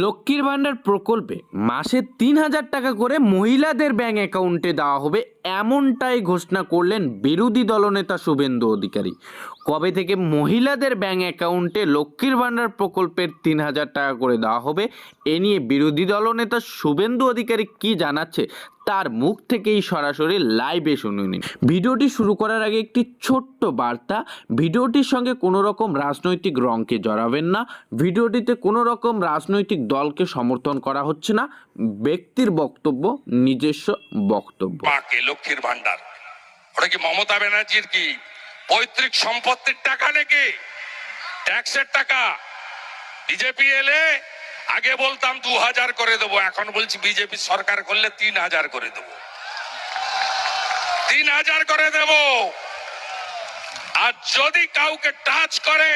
লক্ষ্মীর ভাণ্ডার প্রকল্পে মাসে তিন হাজার টাকা করে মহিলাদের ব্যাঙ্ক অ্যাকাউন্টে দেওয়া হবে। এমনটাই ঘোষণা করলেন বিরোধী দলনেতা শুভেন্দু অধিকারী। কবে থেকে মহিলাদের ব্যাংক অ্যাকাউন্টে লক্ষ্মীর ভাণ্ডার প্রকল্পের তিন হাজার টাকা করে দেওয়া হবে, এ নিয়ে বিরোধী দলনেতা শুভেন্দু অধিকারী কি জানাচ্ছে, তার মুখ থেকেই সরাসরি লাইভে শুনে নিন ভিডিওটি শুরু করার আগে একটি ছোট্ট বার্তা, ভিডিওটির সঙ্গে কোনো রকম রাজনৈতিক রঙকে জড়াবেন না, ভিডিওটিতে কোনো রকম রাজনৈতিক দলকে সমর্থন করা হচ্ছে না, ব্যক্তির বক্তব্য, নিজস্ব বক্তব্য। লক্ষ্মীর ভান্ডার ওটা কি মমতা ব্যানার্জির কি পৈতৃক সম্পত্তির টাকা নাকি? ট্যাক্সের টাকা। বিজেপি এলে আগে বলতাম দু হাজার করে দেবো, এখন বলছি বিজেপি সরকার করলে তিন হাজার করে দেবো। তিন হাজার করে দেব। আর যদি কাউকে টাচ করে,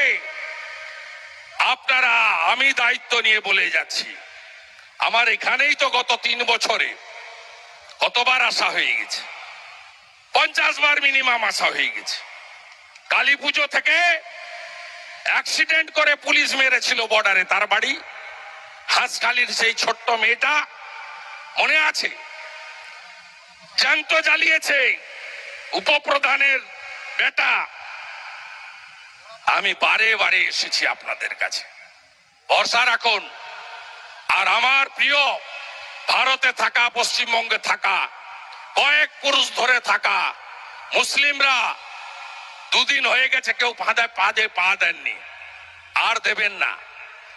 আপনারা আমি দায়িত্ব নিয়ে বলে যাচ্ছি। আমার এখানেই তো গত তিন বছরে কতবার আসা হয়ে গেছে? পঞ্চাশ বার মিনিমাম আসা হয়ে গেছে। কালী পুজো থেকে অ্যাক্সিডেন্ট করে পুলিশ মেরেছিল বর্ডারে তার বাড়ি। হাঁসখালির সেই ছোট্ট মেয়েটা মনে আছে? জ্যান্ত জ্বালিয়েছে উপপ্রধানের বেটা। আমি বারে বারে এসেছি আপনাদের কাছে। ভরসা রাখুন। আর আমার প্রিয় ভারতে থাকা, পশ্চিমবঙ্গে থাকা, কয়েক পুরুষ ধরে থাকা, মুসলিমরা দুদিন হয়ে গেছে, কেউ পাদে পাদে পা দেননি। আর দেবেন না।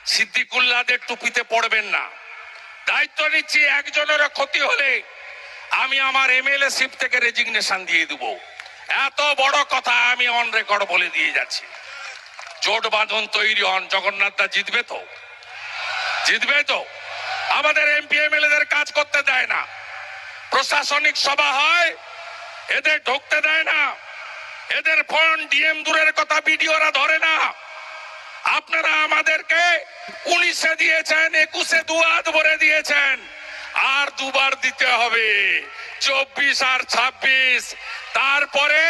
সিদ্দিকুল্লাদের টুপিতে পড়বেন না। দায়িত্ব নিচ্ছি একজনের ক্ষতি হলে আমি আমার এমএলএ শিপ থেকে রেজিগনেশন দিয়ে দেব। এত বড় কথা আমি অন রেকর্ড বলে দিয়ে যাচ্ছি। জোট বাঁধন তৈরি হন জগন্নাথ দা জিতবে তো? জিতবে তো? আমাদের এমপি, এমএলএদের কাজ করতে দেয় না। প্রশাসনিক সভা হয়, এদের ঢুকতে দেয় না। এদের ফোন ডিএম দূরের কথা বিডিওরা ধরে না। আপনারা আমাদেরকে উনিশে দিয়েছেন, একুশে দুয়াদ ভরে দিয়েছেন। আর দুবার দিতে হবে, চব্বিশ আর ছাব্বিশ। তারপরে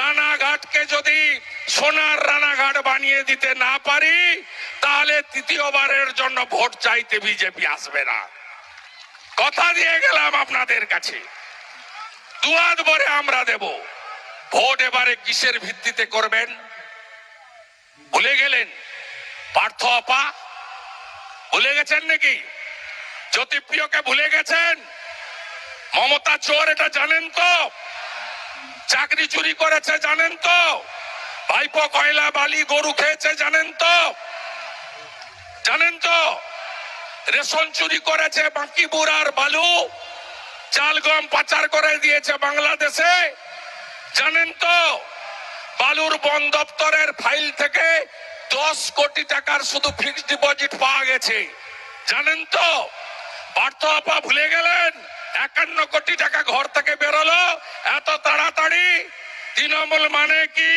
রানাঘাটকে যদি সোনার রানাঘাট বানিয়ে দিতে না পারি, তাহলে তৃতীয়বারের জন্য ভোট চাইতে বিজেপি আসবে না। কথা দিয়ে গেলাম আপনাদের কাছে। দুয়াদ ভরে আমরা দেব। ভোট এবারে কিসের ভিত্তিতে করবেন? ভুলে গেলেন? পার্থ আপা, ভুলে গেছেন নাকি? জ্যোতিপ্রিয়কে ভুলে গেছেন? মমতা চোর, এটা জানেন তো? চাকরি চুরি করেছে, জানেন তো? ভাইপো কয়লা বালি গরু খেয়েছে, জানেন তো? জানেন তো? রেশন চুরি করেছে বাকি বুড়ার বালু। চাল গম পাচার করে দিয়েছে বাংলাদেশে। জানেন তো, বালুর বন দপ্তরের ফাইল থেকে দশ কোটি টাকার শুধু ফিক্সড ডিপোজিট পাওয়া গেছে। জানেন তো পার্থ আপা ভুলে গেলেন? একান্ন কোটি টাকা ঘর থেকে বেরোলো। এত তাড়াতাড়ি? তৃণমূল মানে কি?